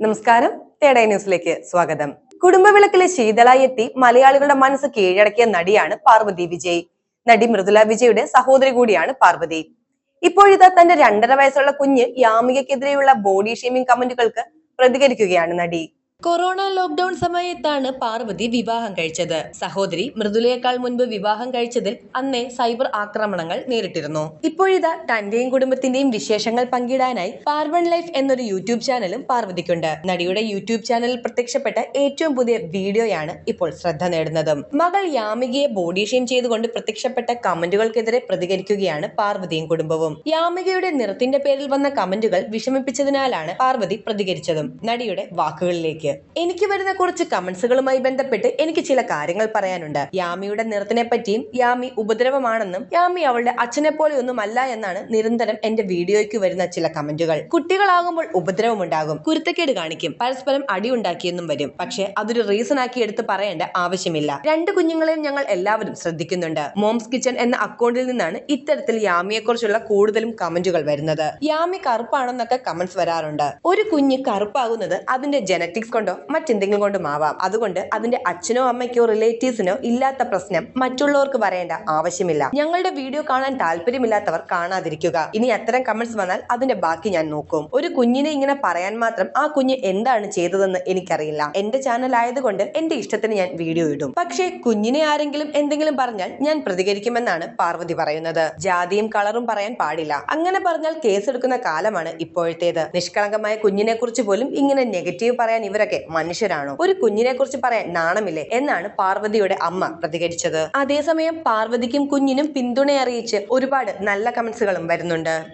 നമസ്കാരം. തേടൈ ന്യൂസിലേക്ക് സ്വാഗതം. കുടുംബവിളക്കിലെ ശീതളായി എത്തി മലയാളികളുടെ മനസ്സ് കീഴടക്കിയ നടിയാണ് പാർവതി വിജയ്. നടി മൃദുല വിജയുടെ സഹോദരി കൂടിയാണ് പാർവതി. ഇപ്പോഴിതാ തന്റെ രണ്ടര വയസ്സുള്ള കുഞ്ഞ് യാമികക്കെതിരെയുള്ള ബോഡി ഷേമിംഗ് കമന്റുകൾക്ക് പ്രതികരിക്കുകയാണ് നടി. കൊറോണ ലോക്ക്ഡൌൺ സമയത്താണ് പാർവതി വിവാഹം കഴിച്ചത്. സഹോദരി മൃദുലയേക്കാൾ മുൻപ് വിവാഹം കഴിച്ചതിൽ അന്നേ സൈബർ ആക്രമണങ്ങൾ നേരിട്ടിരുന്നു. ഇപ്പോഴിതാ തന്റെയും കുടുംബത്തിന്റെയും വിശേഷങ്ങൾ പങ്കിടാനായി പാർവൺ ലൈഫ് എന്നൊരു യൂട്യൂബ് ചാനലും പാർവതിക്കുണ്ട്. നടിയുടെ യൂട്യൂബ് ചാനലിൽ പ്രത്യക്ഷപ്പെട്ട ഏറ്റവും പുതിയ വീഡിയോയാണ് ഇപ്പോൾ ശ്രദ്ധ നേടുന്നത്. മകൾ യാമികയെ ബോഡി ഷെയിം ചെയ്തുകൊണ്ട് പ്രത്യക്ഷപ്പെട്ട കമന്റുകൾക്കെതിരെ പ്രതികരിക്കുകയാണ് പാർവതിയും കുടുംബവും. യാമികയുടെ നിറത്തിന്റെ പേരിൽ വന്ന കമന്റുകൾ വിഷമിപ്പിച്ചതിനാലാണ് പാർവതി പ്രതികരിച്ചതും. നടിയുടെ വാക്കുകളിലേക്ക്. എനിക്ക് വരുന്ന കുറച്ച് കമന്റ്സുകളുമായി ബന്ധപ്പെട്ട് എനിക്ക് ചില കാര്യങ്ങൾ പറയാനുണ്ട്. യാമിയുടെ നിറത്തിനെ പറ്റിയും യാമി ഉപദ്രവമാണെന്നും യാമി അവളുടെ അച്ഛനെ പോലെയൊന്നുമല്ല എന്നാണ് നിരന്തരം എന്റെ വീഡിയോയ്ക്ക് വരുന്ന ചില കമന്റുകൾ കുട്ടികളാകുമ്പോൾ ഉപദ്രവമുണ്ടാകും കുരുത്തക്കേട് കാണിക്കും. പരസ്പരം അടി ഉണ്ടാക്കിയെന്നും വരും. പക്ഷെ അതൊരു റീസൺ ആക്കി എടുത്ത് പറയേണ്ട ആവശ്യമില്ല. രണ്ട് കുഞ്ഞുങ്ങളെയും ഞങ്ങൾ എല്ലാവരും ശ്രദ്ധിക്കുന്നുണ്ട്. മോംസ് കിച്ചൺ എന്ന അക്കൗണ്ടിൽ നിന്നാണ് ഇത്തരത്തിൽ യാമിയെക്കുറിച്ചുള്ള കൂടുതലും കമന്റുകൾ വരുന്നത്. യാമി കറുപ്പാണെന്നൊക്കെ കമന്റ്സ് വരാറുണ്ട്. ഒരു കുഞ്ഞ് കറുപ്പാകുന്നത് അതിന്റെ ജനറ്റിക്സ് കൊണ്ടോ? മറ്റെന്തെങ്കിലും കൊണ്ടും ആവാം. അതുകൊണ്ട് അതിന്റെ അച്ഛനോ അമ്മയ്ക്കോ റിലേറ്റീവ്സിനോ ഇല്ലാത്ത പ്രശ്നം മറ്റുള്ളവർക്ക് പറയേണ്ട ആവശ്യമില്ല. ഞങ്ങളുടെ വീഡിയോ കാണാൻ താല്പര്യമില്ലാത്തവർ കാണാതിരിക്കുക. ഇനി അത്തരം കമന്റ്സ് വന്നാൽ അതിന്റെ ബാക്കി ഞാൻ നോക്കും. ഒരു കുഞ്ഞിനെ ഇങ്ങനെ പറയാൻ മാത്രം ആ കുഞ്ഞ് എന്താണ് ചെയ്തതെന്ന് എനിക്കറിയില്ല. എന്റെ ചാനൽ ആയതുകൊണ്ട് എന്റെ ഇഷ്ടത്തിന് ഞാൻ വീഡിയോ ഇടും. പക്ഷേ കുഞ്ഞിനെ ആരെങ്കിലും എന്തെങ്കിലും പറഞ്ഞാൽ ഞാൻ പ്രതികരിക്കുമെന്നാണ് പാർവതി പറയുന്നത്. ജാതിയും കളറും പറയാൻ പാടില്ല. അങ്ങനെ പറഞ്ഞാൽ കേസെടുക്കുന്ന കാലമാണ് ഇപ്പോഴത്തേത്. നിഷ്കളങ്കമായ കുഞ്ഞിനെ കുറിച്ച് പോലും ഇങ്ങനെ നെഗറ്റീവ് പറയാൻ ഇവരൊക്കെ മനുഷ്യരാണോ? ഒരു കുഞ്ഞിനെ കുറിച്ച് പറയാൻ നാണമില്ലേ? എന്നാണ് പാർവതിയുടെ അമ്മ പ്രതികരിച്ചത്. അതേസമയം പാർവതിക്കും കുഞ്ഞിനും പിന്തുണ അറിയിച്ച് ഒരുപാട് നല്ല കമന്റ്സുകളും വരുന്നുണ്ട്.